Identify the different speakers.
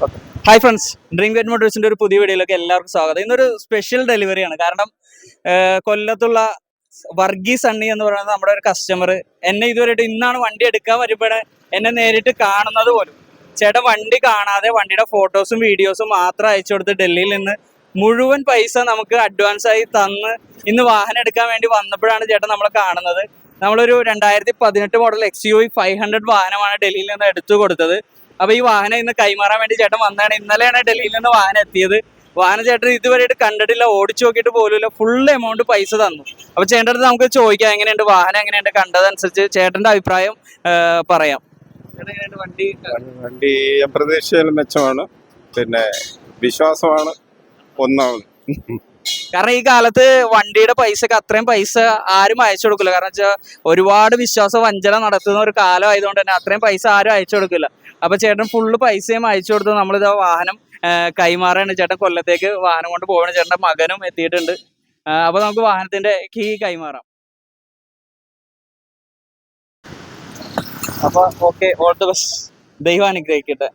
Speaker 1: Hi friends dream gate മോട്ടോഴ്സിന്റെ ഒരു പുതിയ വീഡിയോയിലേക്ക് എല്ലാവർക്കും സ്വാഗതം. ഇന്നൊരു സ്പെഷ്യൽ ഡെലിവറിയാണ് കാരണം കൊല്ലത്തുള്ള വർഗീസ് സണ്ണി എന്ന് പറയുന്നത് നമ്മുടെ ഒരു കസ്റ്റമർ എന്നെ ഇതുവരെയായിട്ട് ഇന്നാണ് വണ്ടി എടുക്കാൻ വരുമ്പോൾ എന്നെ നേരിട്ട് കാണുന്നത് പോലും. ചേട്ടൻ വണ്ടി കാണാതെ വണ്ടിയുടെ ഫോട്ടോസും വീഡിയോസും മാത്രം അയച്ചു കൊടുത്ത് ഡൽഹിയിൽ നിന്ന് മുഴുവൻ പൈസ നമുക്ക് അഡ്വാൻസ് ആയി തന്ന് ഇന്ന് വാഹനം എടുക്കാൻ വേണ്ടി വന്നപ്പോഴാണ് ചേട്ടൻ നമ്മളെ കാണുന്നത്. നമ്മളൊരു രണ്ടായിരത്തി പതിനെട്ട് model X U five hundred വാഹനമാണ് ഡൽഹിയിൽ നിന്ന് എടുത്തു കൊടുത്തത്. അപ്പൊ ഈ വാഹനം ഇന്ന് കൈമാറാൻ വേണ്ടി ചേട്ടൻ വന്നതാണ്. ഇന്നലെയാണ് ഡൽഹിയിൽ നിന്ന് വാഹനം എത്തിയത്. വാഹന ചേട്ടൻ ഇതുവരെയായിട്ട് കണ്ടിട്ടില്ല. ഓടിച്ചു നോക്കിയിട്ട് പോലുമില്ല. ഫുൾ എമൗണ്ട് പൈസ തന്നു. അപ്പൊ ചേട്ടന്റെ അടുത്ത് നമുക്ക് ചോദിക്കാം എങ്ങനെയുണ്ട്? വാഹനം എങ്ങനെയുണ്ട്? കണ്ടതനുസരിച്ച് ചേട്ടന്റെ അഭിപ്രായം പറയാം. വണ്ടി
Speaker 2: വണ്ടി പ്രതീക്ഷയിൽ മെച്ചമാണ്. പിന്നെ വിശ്വാസമാണ് ഒന്നാമത്.
Speaker 1: കാരണം ഈ കാലത്ത് വണ്ടിയുടെ പൈസക്ക് അത്രയും പൈസ ആരും അയച്ചു കൊടുക്കില്ല. കാരണം വെച്ചാൽ ഒരുപാട് വിശ്വാസ വഞ്ചന നടത്തുന്ന ഒരു കാലം ആയതുകൊണ്ട് തന്നെ അത്രയും പൈസ ആരും അയച്ചു കൊടുക്കില്ല. അപ്പൊ ചേട്ടൻ ഫുള്ള് പൈസയും അയച്ചു കൊടുത്ത്. നമ്മളിത് ആ വാഹനം കൈമാറാണ്. ചേട്ടൻ കൊല്ലത്തേക്ക് വാഹനം കൊണ്ട് പോകണം ചേട്ടന്റെ മകനും എത്തിയിട്ടുണ്ട്. അപ്പൊ നമുക്ക് വാഹനത്തിന്റെ കീ കൈമാറാം. അപ്പൊ ഓക്കെ ഓൾ ദി ബെസ്റ്റ്. ദൈവം അനുഗ്രഹിക്കട്ടെ.